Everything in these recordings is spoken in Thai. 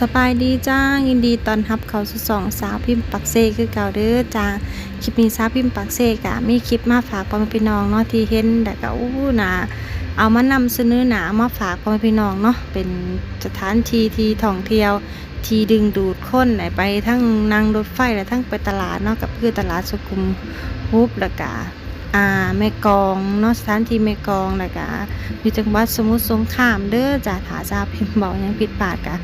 สบายดีจ้ายินดีตอนรับเขาสู่สองสาวพิมพ์ปักเซคือเก่าเด้อจ้าคลิปนี้สาวพิมพ์ปักเซกะมีคลิปมาฝากพ่อแม่พี่น้องเนาะที่เห็นแต่ก็อู้หนาเอามานำเสนอหนามาฝากพ่อแม่พี่น้องเนาะเป็นสถานที่ที่ท่องเที่ยวที่ดึงดูดคนไหนไปทั้งนั่งรถไฟและทั้งไปตลาดเนาะกับคือตลาดสุขุมวิทแล้วก็อ่าแม่กองเนาะสถานที่แม่กองล้วก็อยู่จังหวัดสมุทรสงครามเด้อจ้าถาสาพิมพ์บอกยังผิดพลาดกะ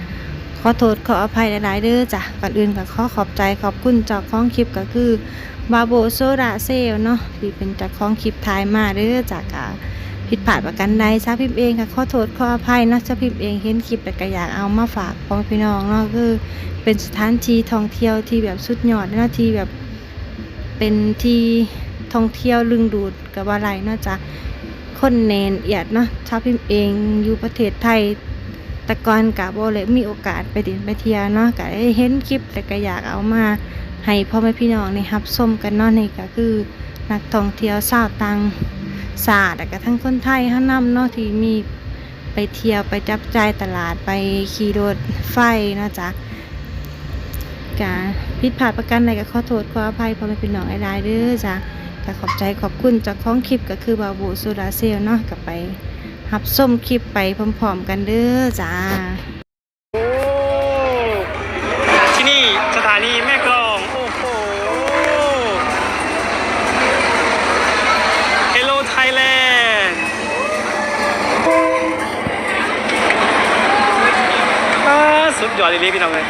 ขอโทษขออภัยหลายๆเด้อจ้ะก่อนอื่นก็ขอขอบใจขอบคุณจ้าของคลิปก็คือบาโบโซดาเซลเนาะที่เป็นจ้าของคลิปถ่ายมาเด้อจากอ่าผิดพลาดประกันใดซาพิมเองค่ะขอโทษขออภัยนะซาพิมเองเห็นคลิปแต่ก็อยากเอามาฝากพ่อพี่น้องเนาะคือ เป็นสถานที่ท่องเที่ยวที่แบบสุดยอดเนาะที่แบบเป็นที่ท่องเที่ยวลึงดูดกับว่าไรเนาะจ้ะคนเนนเอียดเนาะชาวพิมเองอยู่ประเทศไทย แต่ก่อนกะบ่เลยมีโอกาสไปดินไปเที่ยวเนาะก็ได้เห็นคลิปแต่ก็อยากเอามาให้พ่อแม่พี่น้องในรับชมกันเนาะนี่ก็คือนักท่องเที่ยวชาวต่างชาติแล้วก็ทั้งคนไทยเฮานำเนาะที่มีไปเที่ยวไปจับจ่ายตลาดไปขี่รถไฟเนาะจ้ะกะผิดพลาดประกันใดก็ขอโทษขออภัยพ่อแม่พี่น้องหลายๆเด้อจ้ะก็ขอบใจขอบคุณจ้าของคลิปก็คือบาบูโซดาเซลเนาะก็ไป หับส้มคลิปไปพร้อมๆกันเด้อจ้าโอ้ที่นี่สถานีแม่กลอง โอ้โห Hello Thailand อ่าสุดยอดเลยพี่น้องเลย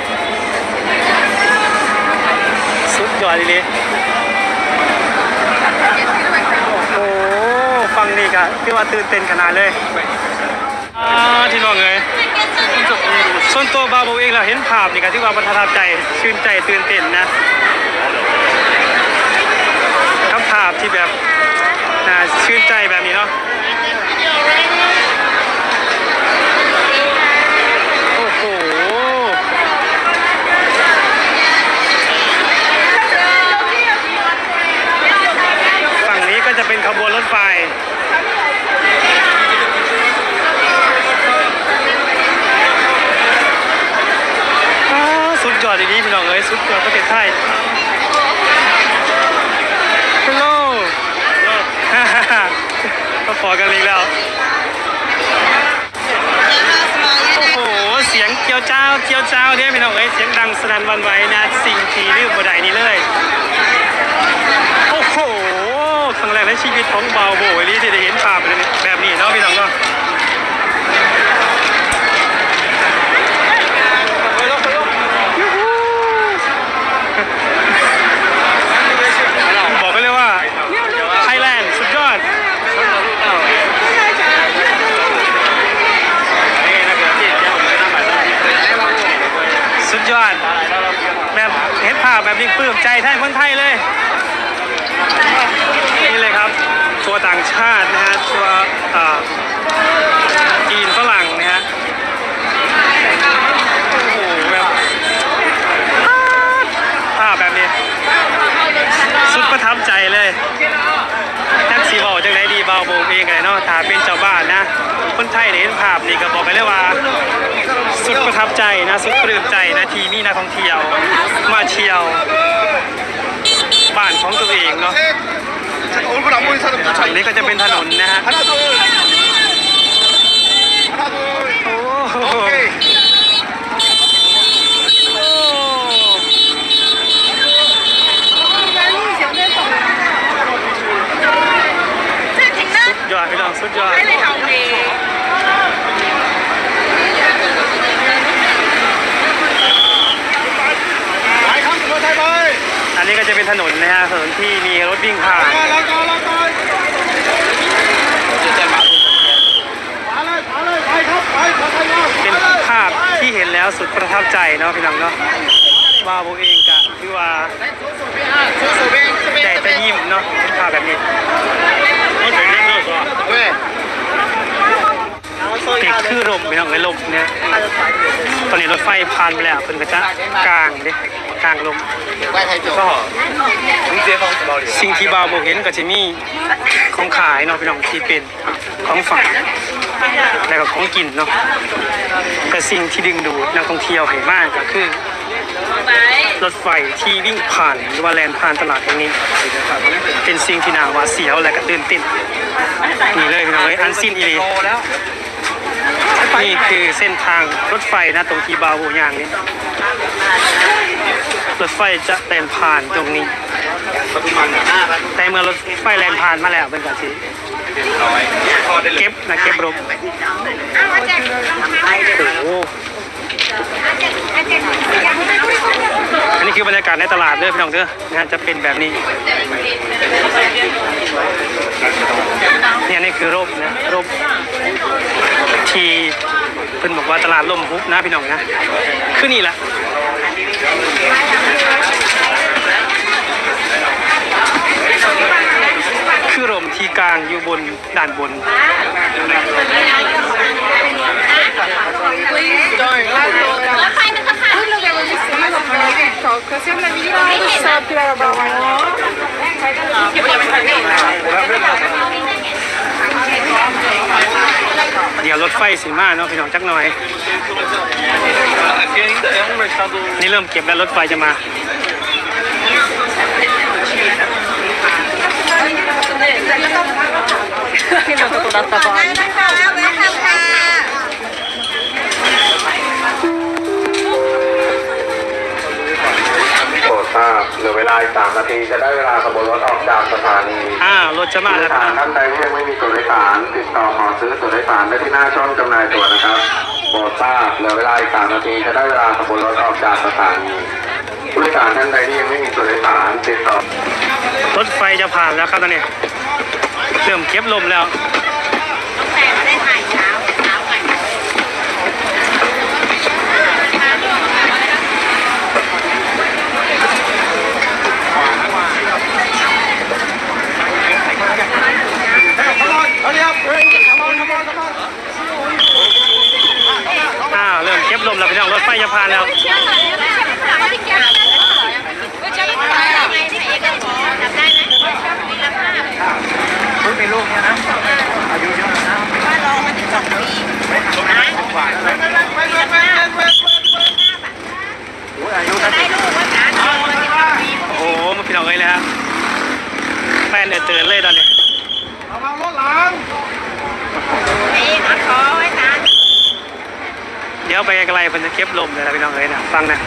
สุดยอดเลยโอ้โห ฟังนี่ กะคือว่าตื่นเต้นขนาดเลยอ่าที่น้องเลยส่วนตัวบาโบเองเราเห็นภาพนี่ก็ที่ว่าบรรทัดใจชื่นใจตื่นเต้นนะทั้งภาพที่แบบชื่นใจแบบนี้เนาะโอ้โหฝั่งนี้ก็จะเป็นขบวนรถไฟ อ้าวสุดยอดดีๆพี่น้องเอ้ยสุดยอดประเทศไทยฮัลโหลฮ่าฮ่าฮ่าก็พอกันอีกแล้วโอ้โหเสียงเจียวเจ้าเจียวเจ้าเนี่ยพี่น้องเอ้ยเสียงดังสนั่นวันไหวนะสิ่งที่ลืมบ่ได้นี้เลยโอ้โหครั้งแรกในชีวิตของเบาโบยลี่ที่ได้เห็นภาพแบบนี้เนาะพี่น้องเนาะ บอกไปเลยว่า ไทยแลนด์สุดยอด สุดยอด แบบเห็นภาพแบบนี้ปลื้มใจแทนคนไทย เลย นี่เลยครับ ตัวต่างชาตินะฮะ ตัวอ่อจีนฝรั่งนะฮะโอ้โหแบบภาพแบบนี้ สุดประทับใจเลยแท็กซี่บอกจังไรดีเบาโบกเองไงเนาะถ้าเป็นเจ้าบ้านนะ คนไทยเห็นภาพนี่ก็บอกไปเลยว่าสุดประทับใจนะ สุดปลื้มใจนะ ทีมีนักท่องเที่ยว มาเที่ยว บ้านของตัวเองเนาะอันนี้ก็จะเป็นถนนนะฮะ จะเป็นถนนนะฮะถนนที่มีรถวิ่งผ่านเป็นภาพที่เห็นแล้วสุดประทับใจเนาะพี่น้องเนาะว่าผมเองกะคือว่าแต่จะยิ้มเนาะภาพแบบนี้ติดคือลมพี่น้องไอ้ลมเนี่ยตอนนี้รถไฟผ่านไปแล้วเป็นกระจ้ากลางดิ กลางลมก็สิ่งที่บาวโบเห็นก็จะมีของขายเนาะพี่น้องที่เป็นของฝากแล้วก็ของกินเนาะแต่สิ่งที่ดึงดูดนักท่องเที่ยวให้มากก็คือรถไฟที่วิ่งผ่านหรือว่าแลนผ่านตลาดแห่งนี้ เป็นสิ่งที่น่าหวาเสียวและก็ตื่นเต้นนี่เลยพี่น้องเลยอันสิ้นอีลนี่คือเส้นทางรถไฟนะตรงที่บาโวยางนี้ รถไฟจะแล่นผ่านตรงนี้ แต่เมื่อรถไฟแล่นผ่านมาแล้วเป็นการที่เก็บนะเก็บรบโอ้โหอันนี้คือบรรยากาศในตลาดเด้อพี่น้องเด้อนะฮะจะเป็นแบบนี้ เนี่ยนี่คือร่มนะร่มที่เพิ่นบอกว่าตลาดร่มฮุบนะพี่น้องนะคือนี่แหละ คือร่มที่กลางอยู่บนด้านบนเเดี๋ยวรถไฟสิมาเนาะพี่น้องจักหน่อย นี่เริ่มเก็บแล้วรถไฟจะมา ลือเวลาอีกสามนาทีจะได้เวลาขบวนรถออกจากสถานีอ่ารถจะมาผู้โดแล้ยวสารท่านใดที่ยังไม่มีตั๋วโดยสารติดต่อขอซื้อตั๋วโดยสารได้ที่หน้าช่องจำหน่ายตั๋วนะครับโปรดทราบเหลือเวลาอีกสามนาทีจะได้เวลาขบวนรถออกจากสถานีผู้โดยสารท่านใดที่ยังไม่มีตั๋วโดยสารติดต่อรถไฟจะผ่านแล้วครับตอนนี้เริ่มเก็บลมแล้ว อ่าเริ่มเก็บลมแล้วพี่น้องรถไฟจะผ่านแล้ว โอ้โหมาพี่ น้องเลยนะครับแฟนเดือดเตือนเลยตอนนี้ระวังรถหลังเดี๋ยวไปไกลๆมันจะเก็บลมเลยนะพี่น้องเลยนะฟังนะ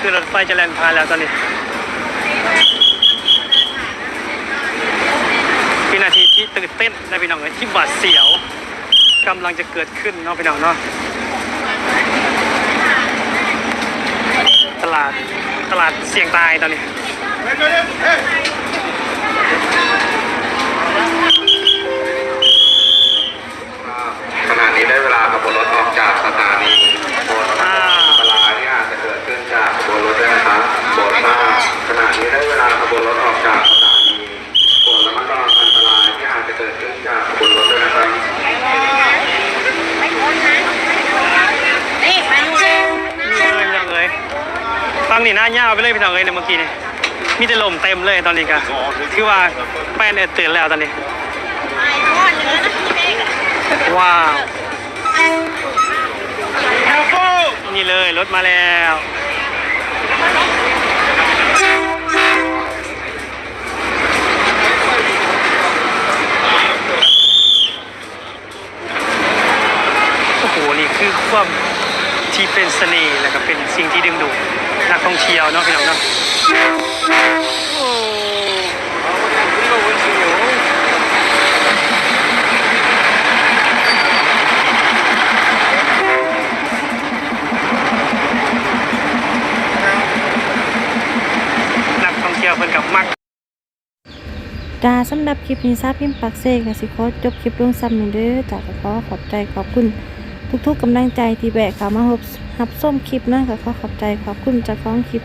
คือรถไฟจะแล่นผ่านแล้วตอนนี้เป็นนาทีที่ตื่นเต้นนะพี่น้องเลยที่หวาดเสียวกำลังจะเกิดขึ้นเนาะพี่น้องเนาะ ลาดตลาดเสี่ยงตายตอนนี้ เฮ้ยเฮ้ยเฮ้ย ขณะนี้ได้เวลาขบวนรถออกจากสถานีโปรดระมัดระวังอันตรายที่อาจจะเกิดขึ้นจากขบวนรถด้วยนะครับโปรดทราบขณะนี้ได้เวลาขบวนรถออกจากสถานีโปรดระมัดระวังอันตรายที่อาจจะเกิดขึ้นจากขบวนรถด้วยนะครับ นี่เลยพี่น้องเลยฟัง นี่หน้าเงาไปเลยพี่น้องเลยในยเมื่อกี้นี่มีแต่ลมเต็มเลยตอนนี้ก็คือว่าแป้นเอดตื่นแล้วตอนนี้ว้าวนี่เลยรถมาแล้วโอ้โหนี่คือความที่เป็นเสน่ห์และก็เป็นสิ่งที่ดึงดูด นักท่องเที่ยวเนาะพี่น้องเนาะโอ้นักท่องเที่ยวเพิ่นกับมักจ้าสำหรับคลิปนี้ซาพิมพ์ปักเซกสิขอจบคลิปลงซ้ำนี้เด้อจ้าก็ขอขอบใจขอบคุณ ทุกๆกำลังใจที่แบกเข้ามารับรับส้มคลิปนะคะขอขอบใจขอบคุณจากฟ้องคลิป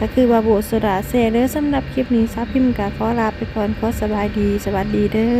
ก็คือบาโบสุดาเซเด้อสำหรับคลิปนี้ซาพิมพ์ก็ขอลาไปก่อนขอสบายดีสวัสดีเด้อ